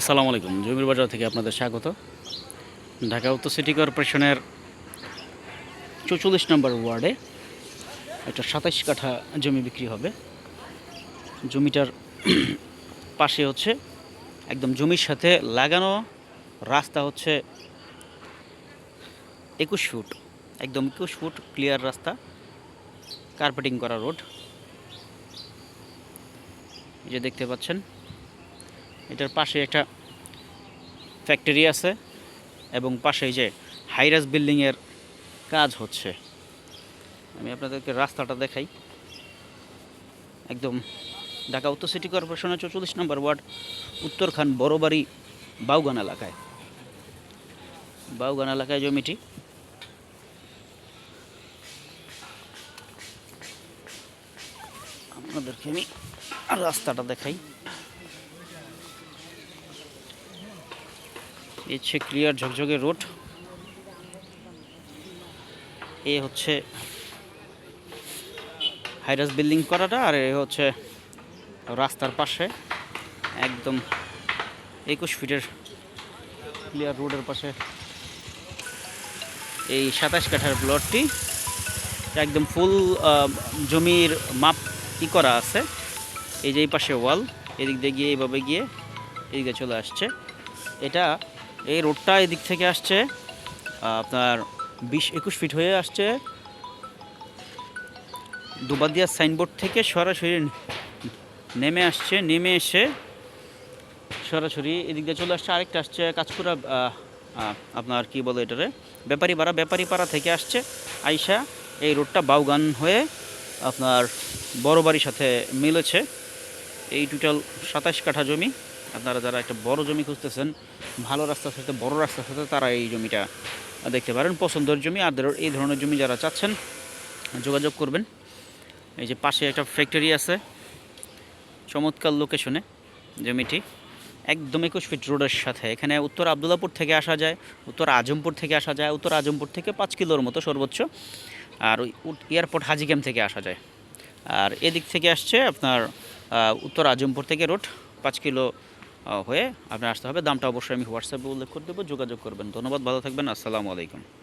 আসসালামু আলাইকুম, জমির বাজার থেকে আপনাদের স্বাগত। ঢাকা উত্তর সিটি কর্পোরেশনের চৌচল্লিশ নম্বর ওয়ার্ডে একটা সাতাইশ কাঠা জমি বিক্রি হবে। জমিটার পাশে হচ্ছে একদম জমির সাথে লাগানো রাস্তা হচ্ছে একুশ ফুট, একদম একুশ ফুট ক্লিয়ার রাস্তা কার্পেটিং করা রোড যে দেখতে পাচ্ছেন এটার পাশে একটা ফ্যাক্টরি আছে এবং পাশে যে হাইরাস বিল্ডিংয়ের কাজ হচ্ছে। আমি আপনাদেরকে রাস্তাটা দেখাই। একদম ঢাকা উত্তর সিটি কর্পোরেশনের চৌচল্লিশ নম্বর ওয়ার্ড, উত্তরখান বড়বাড়ি বাউগান এলাকায়। বাউগান এলাকায় জমিটি। আপনাদেরকে আমি রাস্তাটা দেখাই। এই হচ্ছে ক্লিয়ার ঝকঝকে রোড। এ হচ্ছে হাইরাস বিল্ডিং করাটা আর এ হচ্ছে রাস্তার পাশে একদম একুশ ফিটের ক্লিয়ার রোডের পাশে এই সাতাশ কাঠার প্লটটি। একদম ফুল জমির মাপ ই করা আছে। এই যে এই পাশে ওয়াল, এদিক দিয়ে গিয়ে এইভাবে গিয়ে এদিকে চলে আসছে। এটা এই রোডটা এদিক থেকে আসছে আপনার বিশ একুশ ফিট হয়ে আসছে। দুবাদিয়া সাইনবোর্ড থেকে সরাসরি নেমে আসছে, নেমে এসে সরাসরি এদিক দিয়ে চলে আসছে। আরেকটা আসছে কাজপুরা আপনার কি বলে এটারে? ব্যাপারী পাড়া ব্যাপারী পাড়া থেকে আসছে আইসা। এই রোডটা বাউগান হয়ে আপনার বড় বাড়ির সাথে মিলেছে। এই টোটাল সাতাশ কাঠা জমি। আপনারা যারা একটা বড় জমি খুঁজতেছেন, ভালো রাস্তার সাথে, বড় রাস্তার সাথে তারা এই জমিটা দেখতে পারেন। পছন্দের জমি আর এই ধরনের জমি যারা চাচ্ছেন, যোগাযোগ করবেন। এই যে পাশে একটা ফ্যাক্টরি আছে, চমৎকার লোকেশনে জমিটি। একদম একুশ ফিট রোডের সাথে। এখানে উত্তর আবদুল্লাপুর থেকে আসা যায়, উত্তর আজমপুর থেকে আসা যায়, উত্তর আজমপুর থেকে পাঁচ কিলোর মতো সর্বোচ্চ। আর ওই এয়ারপোর্ট হাজিগ্যাম থেকে আসা যায়। আর এদিক থেকে আসছে আপনার উত্তর আজমপুর থেকে রোড পাঁচ কিলো হয়ে আপনি আসতে হবে। দামটা অবশ্যই আমি হোয়াটসঅ্যাপে উল্লেখ করে দেবো। যোগাযোগ করবেন। ধন্যবাদ। ভালো থাকবেন। আসসালামু আলাইকুম।